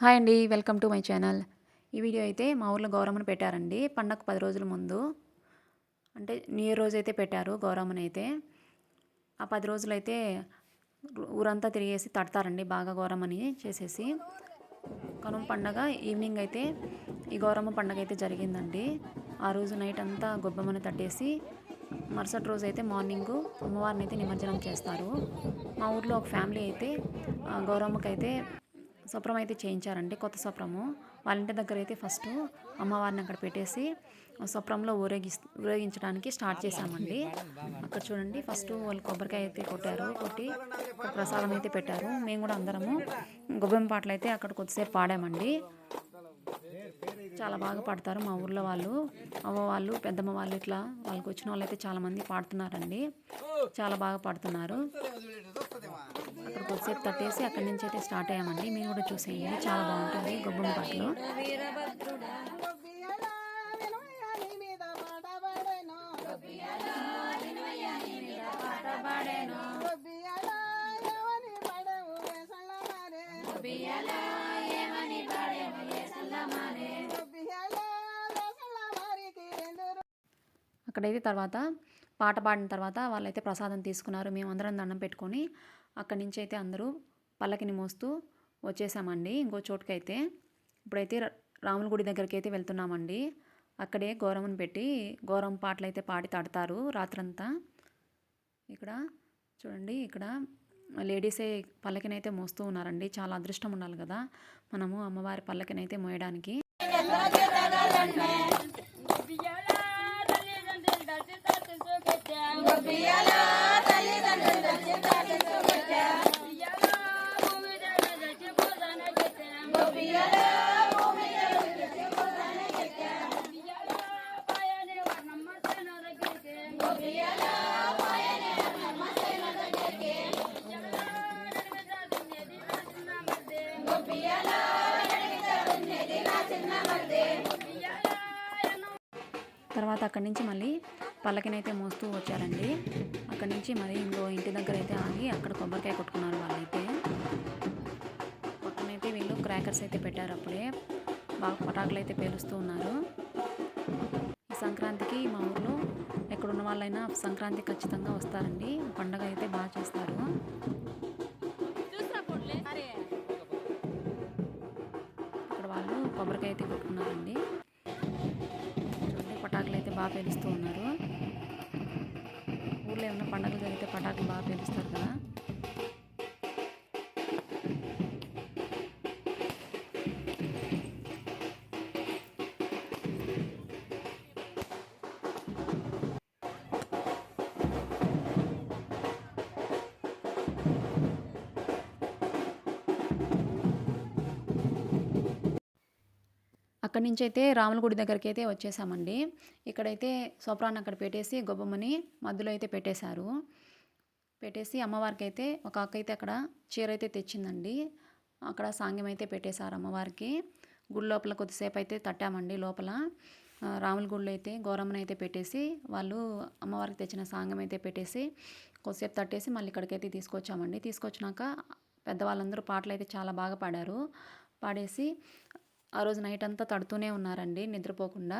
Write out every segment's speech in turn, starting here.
Hi అండి welcome to my channel. ఈ video అయితే మా ఊర్లో గౌరమ్మను పెట్టారండి. పండగ పది రోజుల ముందు అంటే న్యూ ఇయర్ రోజు అయితే పెట్టారు గౌరమ్మని అయితే ఆ పది రోజులైతే ఊరంతా తిరిగేసి తడతారండి బాగా గౌరమ్మని చేసేసి. కనుమ పండగ ఈవినింగ్ అయితే ఈ గౌరమ్మ పండగ అయితే జరిగిందండి. ఆ రోజు నైట్ అంతా గొబ్బమ్మని తట్టేసి మరుసటి రోజు అయితే మార్నింగ్ అమ్మవారిని అయితే నిమజ్జనం చేస్తారు. మా ఊర్లో ఒక ఫ్యామిలీ అయితే ఆ, సొప్రం అయితే చేయించారండి కొత్త శుభ్రము వాళ్ళ ఇంటి దగ్గర అయితే ఫస్ట్ అమ్మవారిని అక్కడ పెట్టేసి ఆ ఊరేగి ఊరేగించడానికి స్టార్ట్ చేశామండి. అక్కడ చూడండి ఫస్ట్ వాళ్ళు కొబ్బరికాయ అయితే కొట్టారు కొట్టి ప్రసాదం అయితే పెట్టారు. మేము కూడా అందరము గొబ్బెమ్మ పాటలు అయితే అక్కడ కొద్దిసేపు పాడామండి. చాలా బాగా పాడతారు మా ఊర్లో వాళ్ళు. అవ్వ వాళ్ళు పెద్దమ్మ వాళ్ళు ఇట్లా వాళ్ళకి వచ్చిన వాళ్ళు అయితే చాలా మంది పాడుతున్నారండి. చాలా బాగా పాడుతున్నారు. అక్కడ కొద్దిసేపు తట్టేసి అక్కడి నుంచి అయితే స్టార్ట్ అయ్యామండి. మీరు కూడా చూసేయండి. చాలా బాగుంటుంది గొబ్బమ్మ పాటలు అక్కడైతే తర్వాత పాట పాడిన తర్వాత వాళ్ళైతే ప్రసాదం తీసుకున్నారు. మేము అందరం దండం పెట్టుకొని అక్కడి నుంచి అయితే అందరూ పల్లకిని మోస్తూ వచ్చేసామండి. ఇంకో చోటుకైతే ఇప్పుడైతే రాముల గుడి దగ్గరికి అయితే వెళ్తున్నామండి. అక్కడే గౌరమ్మని పెట్టి గౌరమ్మ పాటలు అయితే పాడి తడతారు రాత్రంతా. ఇక్కడ చూడండి ఇక్కడ లేడీసే పల్లకినైతే మోస్తూ ఉన్నారండి. చాలా అదృష్టం ఉండాలి కదా మనము అమ్మవారి పల్లకినైతే మోయడానికి. తర్వాత అక్కడి నుంచి మళ్ళీ పల్లకినైతే మోస్తూ వచ్చారండి. అక్కడి నుంచి మరి ఇంకో ఇంటి దగ్గర అయితే ఆగి అక్కడ కొబ్బరికాయ కొట్టుకున్నారు వాళ్ళైతే. పక్కనైతే వీళ్ళు క్రాకర్స్ అయితే పెట్టారు అప్పుడే. బాగా పటాకులు అయితే పేలుస్తూ ఉన్నారు. ఈ సంక్రాంతికి మా ఊర్లో ఎక్కడున్న వాళ్ళైనా సంక్రాంతి ఖచ్చితంగా వస్తారండి. పండగ అయితే బాగా చేస్తారు. ఇక్కడ వాళ్ళు కొబ్బరికాయ అయితే కొట్టుకున్నారండి. పటాకులు అక్కడి నుంచి అయితే రాముల గుడి దగ్గరికి అయితే వచ్చేసామండి. ఇక్కడైతే సోప్రాన్ని అక్కడ పెట్టేసి గొబ్బమ్మని మధ్యలో అయితే పెట్టేశారు. పెట్టేసి అమ్మవారికి అయితే ఒక అక్క అయితే అక్కడ చీర అయితే తెచ్చిందండి. అక్కడ సాంగ్యం అయితే పెట్టేశారు అమ్మవారికి. గుడి లోపల కొద్దిసేపు అయితే తట్టామండి లోపల. రాముల గుడిలో అయితే గౌరమ్మని అయితే పెట్టేసి వాళ్ళు అమ్మవారికి తెచ్చిన సాంగం అయితే పెట్టేసి కొద్దిసేపు తట్టేసి మళ్ళీ ఇక్కడికైతే తీసుకొచ్చామండి. తీసుకొచ్చినాక పెద్దవాళ్ళందరూ పాటలు అయితే చాలా బాగా పాడారు. పాడేసి ఆ రోజు నైట్ అంతా తడుతూనే ఉన్నారండి నిద్రపోకుండా.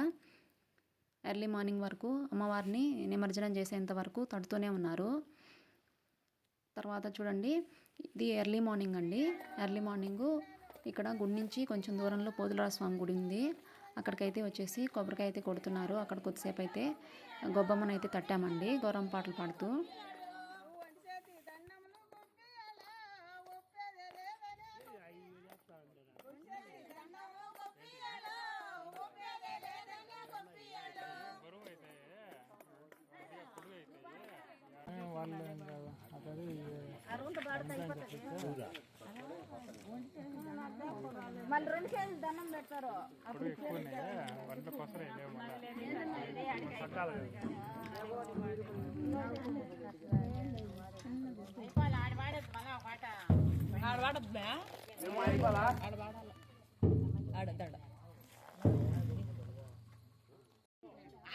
ఎర్లీ మార్నింగ్ వరకు అమ్మవారిని నిమజ్జనం చేసేంత వరకు తడుతూనే ఉన్నారు. తర్వాత చూడండి ఇది ఎర్లీ మార్నింగ్ అండి. ఎర్లీ మార్నింగు ఇక్కడ గుడి నుంచి కొంచెం దూరంలో పోతులరాజ స్వామి గుడి ఉంది. అక్కడికైతే వచ్చేసి కొబ్బరికాయ అయితే కొడుతున్నారు. అక్కడ కొద్దిసేపు అయితే గొబ్బమ్మను అయితే తట్టామండి గౌరవం పాటలు పాడుతూ. వాళ్ళు ఇంకా అక్కడ మళ్ళీ రెండు కేజీలు దండం పెడతారు. ఇప్పుడు ఎక్కువనే వస్తాయి సకాలం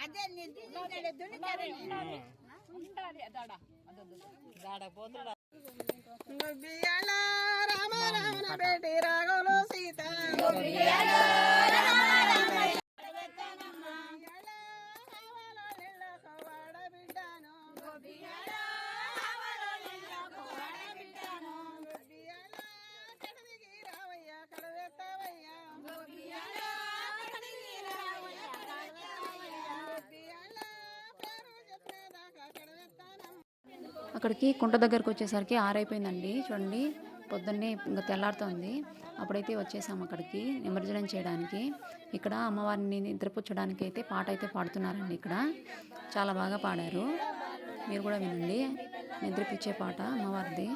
అదే దున్నికారని బియ్యాల రామ రామ బేటి రాఘులు సీత. అక్కడికి కుంట దగ్గరకు వచ్చేసరికి ఆరైపోయిందండి. చూడండి పొద్దున్నే ఇంకా తెల్లారుతోంది. అప్పుడైతే వచ్చేసాము అక్కడికి నిమజ్జనం చేయడానికి. ఇక్కడ అమ్మవారిని నిద్రపుచ్చడానికి అయితే పాట అయితే పాడుతున్నారండి ఇక్కడ. చాలా బాగా పాడారు. మీరు కూడా వినండి. నిద్రపుచ్చే పాట అమ్మవారిది.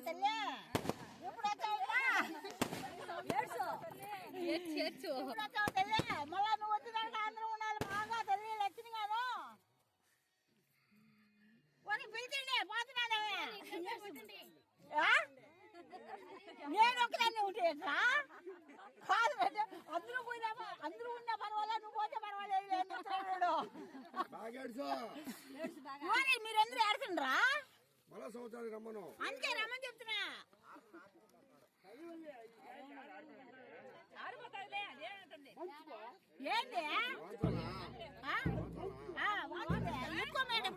తల్లి వచ్చావు తల్లి మళ్ళా నువ్వు వచ్చినాక అందరూ ఉండాలి బాగా తల్లి లక్ష్మిగాను పోనీ పిలిచండి పోతున్నానే? నేను ఒకదాన్ని ఉంటేట్రా కాదు అందరూ పోయినా అందరూ ఉన్నా పర్వాలేదు నువ్వు పోతే పర్వాలేదు పోనీ మీరందరూ ఏడుతుండ్రా మళ్ళా సంవత్సరానికి రమ్మను. అందుకే రమ్మని చెప్తున్నా. ఏంది. ఎక్కువ మేడం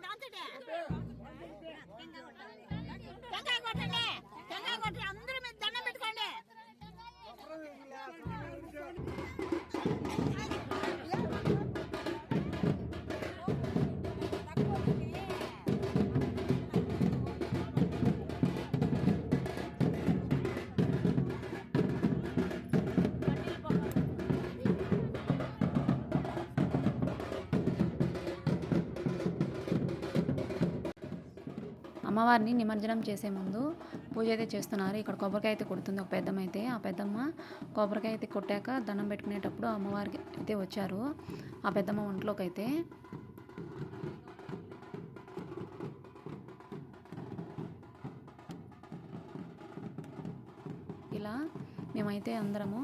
అమ్మవారిని నిమజ్జనం చేసే ముందు పూజ అయితే చేస్తున్నారు. ఇక్కడ కొబ్బరికాయ అయితే కొడుతుంది. ఒక పెద్దమ్మ అయితే ఆ పెద్దమ్మ కొబ్బరికాయ అయితే కొట్టాక దండం పెట్టుకునేటప్పుడు అమ్మవారికి అయితే వచ్చారు. ఆ పెద్దమ్మ ఒంట్లోకి అయితే ఇలా మేమైతే అందరము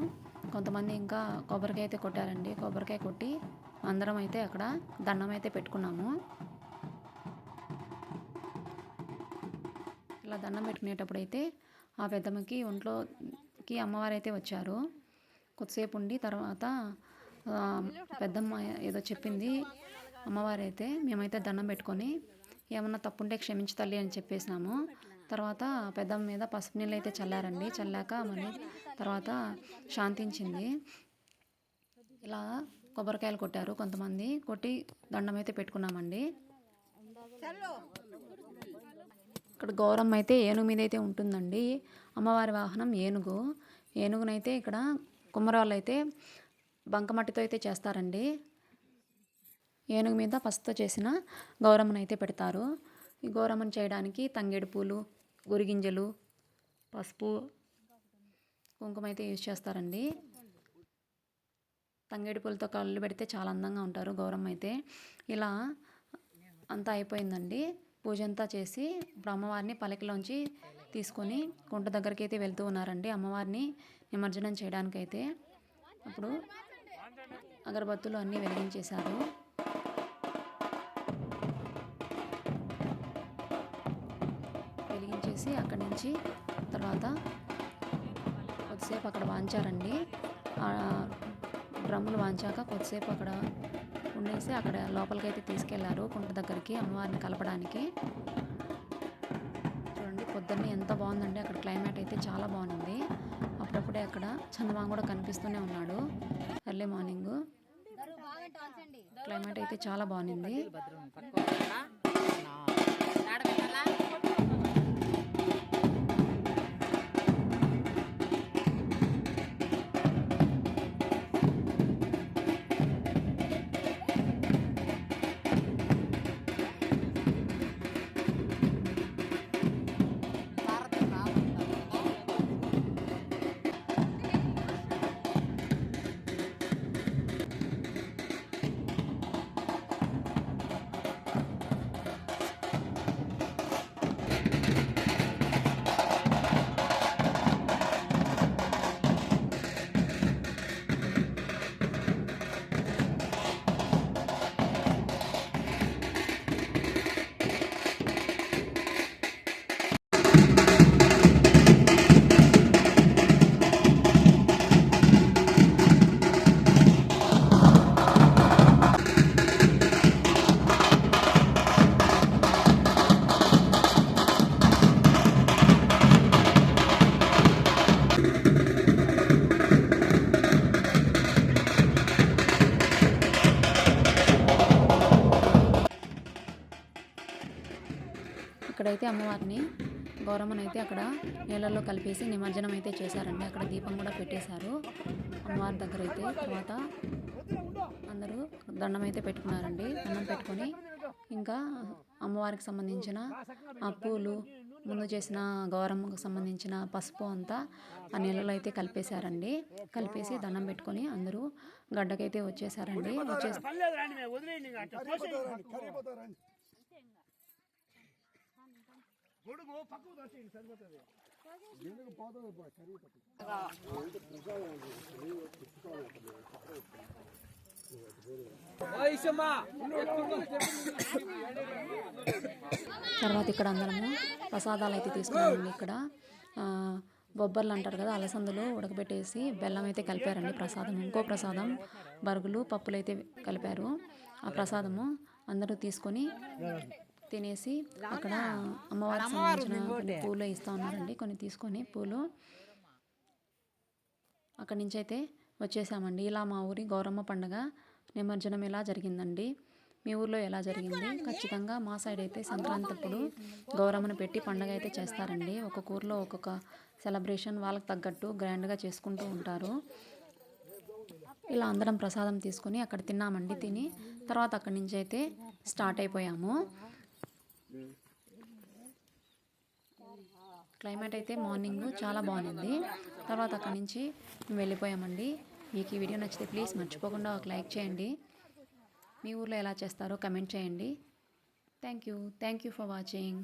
కొంతమంది ఇంకా కొబ్బరికాయ అయితే కొట్టారండి. కొబ్బరికాయ కొట్టి అందరం అయితే అక్కడ దండం అయితే పెట్టుకున్నాము. ఇలా దండం పెట్టుకునేటప్పుడు అయితే ఆ పెద్దమ్మకి ఒంట్లోకి అమ్మవారు అయితే వచ్చారు. కొద్దిసేపు ఉండి తర్వాత పెద్దమ్మ ఏదో చెప్పింది అమ్మవారు అయితే మేమైతే దండం పెట్టుకొని ఏమన్నా తప్పుంటే క్షమించి తల్లి అని చెప్పేసినాము. తర్వాత పెద్దమ్మ మీద పసుపు నీళ్ళు అయితే చల్లారండి. చల్లాక మళ్ళీ తర్వాత శాంతించింది. ఇలా కొబ్బరికాయలు కొట్టారు కొంతమంది. కొట్టి దండం అయితే పెట్టుకున్నామండి. ఇక్కడ గౌరమ్మ అయితే ఏనుగు మీద అయితే ఉంటుందండి. అమ్మవారి వాహనం ఏనుగు. ఏనుగునైతే ఇక్కడ కుమ్మరాళ్ళు అయితే బంకమట్టితో అయితే చేస్తారండి. ఏనుగు మీద పసుతో చేసిన గౌరమ్మను అయితే పెడతారు. ఈ గౌరమ్మను చేయడానికి తంగేడు పూలు గురిగింజలు పసుపు కుంకుమ అయితే యూజ్ చేస్తారండి. తంగేడు పూలతో కళ్ళు పెడితే చాలా అందంగా ఉంటారు గౌరమ్మ అయితే ఇలా అంతా అయిపోయిందండి. పూజ అంతా చేసి ఇప్పుడు అమ్మవారిని పలకలోంచి తీసుకొని కుంట దగ్గరికి అయితే వెళ్తూ ఉన్నారండి. అమ్మవారిని నిమజ్జనం చేయడానికైతే అప్పుడు అగరబత్తులు అన్నీ వెలిగించేశారు. వెలిగించేసి అక్కడి నుంచి తర్వాత కొద్దిసేపు అక్కడ వాంచారండి. డ్రమ్ములు వాంచాక కొద్దిసేపు అక్కడ ఉండేసి అక్కడ లోపలికి అయితే తీసుకెళ్ళారు కుంట దగ్గరికి అమ్మవారిని కలపడానికి. చూడండి పొద్దున్నే ఎంత బాగుందండి అక్కడ క్లైమేట్ అయితే చాలా బాగుంది. అప్పుడప్పుడే అక్కడ చందమామ కూడా కనిపిస్తూనే ఉన్నాడు. Early morning. క్లైమేట్ అయితే చాలా బాగుంది. ఇక్కడైతే అమ్మవారిని గౌరమ్మని అయితే అక్కడ నీళ్ళల్లో కలిపేసి నిమజ్జనం అయితే చేశారండి. అక్కడ దీపం కూడా పెట్టేశారు. అమ్మవారి దగ్గర అయితే తర్వాత అందరూ దండం అయితే పెట్టుకున్నారండి. దండం పెట్టుకొని ఇంకా అమ్మవారికి సంబంధించిన ఆ పూలు ముందు చేసిన గౌరమ్మకు సంబంధించిన పసుపు అంతా ఆ నీళ్ళలో అయితే కలిపేశారండి. కలిపేసి దండం పెట్టుకొని అందరూ గడ్డకైతే వచ్చేసారండి వచ్చేసి గొడుగు పక్కకు దోసేయండి సరిపోతుంది. పోతుంది తర్వాత ఇక్కడ అందరము ప్రసాదాలు అయితే తీసుకున్నామండి ఇక్కడ. బొబ్బర్లు అంటారు కదా అలసందలు ఉడకబెట్టేసి బెల్లం అయితే కలిపారండి ప్రసాదం. ఇంకో ప్రసాదం బరుగులు పప్పులు అయితే కలిపారు. ఆ ప్రసాదము అందరూ తీసుకొని తినేసి అక్కడ అమ్మవారికి సంబంధించిన కొన్ని పూలు ఇస్తూ ఉన్నారండి. కొన్ని తీసుకొని పూలు అక్కడి నుంచి అయితే వచ్చేసామండి. ఇలా మా ఊరి గౌరమ్మ పండుగ నిమజ్జనం ఇలా జరిగిందండి? మీ ఊర్లో ఎలా జరిగింది? ఖచ్చితంగా మా సైడ్ అయితే సంక్రాంతి అప్పుడు గౌరమ్మను పెట్టి పండుగ అయితే చేస్తారండి. ఒక్కొక్క ఊర్లో ఒక్కొక్క సెలబ్రేషన్ వాళ్ళకి తగ్గట్టు గ్రాండ్గా చేసుకుంటూ ఉంటారు. ఇలా అందరం ప్రసాదం తీసుకొని అక్కడ తిన్నామండి తిని తర్వాత అక్కడి నుంచి అయితే స్టార్ట్ అయిపోయాము. క్లైమేట్ అయితే మార్నింగ్ చాలా బాగుంది. తర్వాత అక్కడి నుంచి వెళ్ళిపోయామండి. మీకు ఈ వీడియో నచ్చితే ప్లీజ్ మర్చిపోకుండా ఒక లైక్ చేయండి. మీ ఊర్లో ఎలా చేస్తారో కమెంట్ చేయండి. Thank you thank you for watching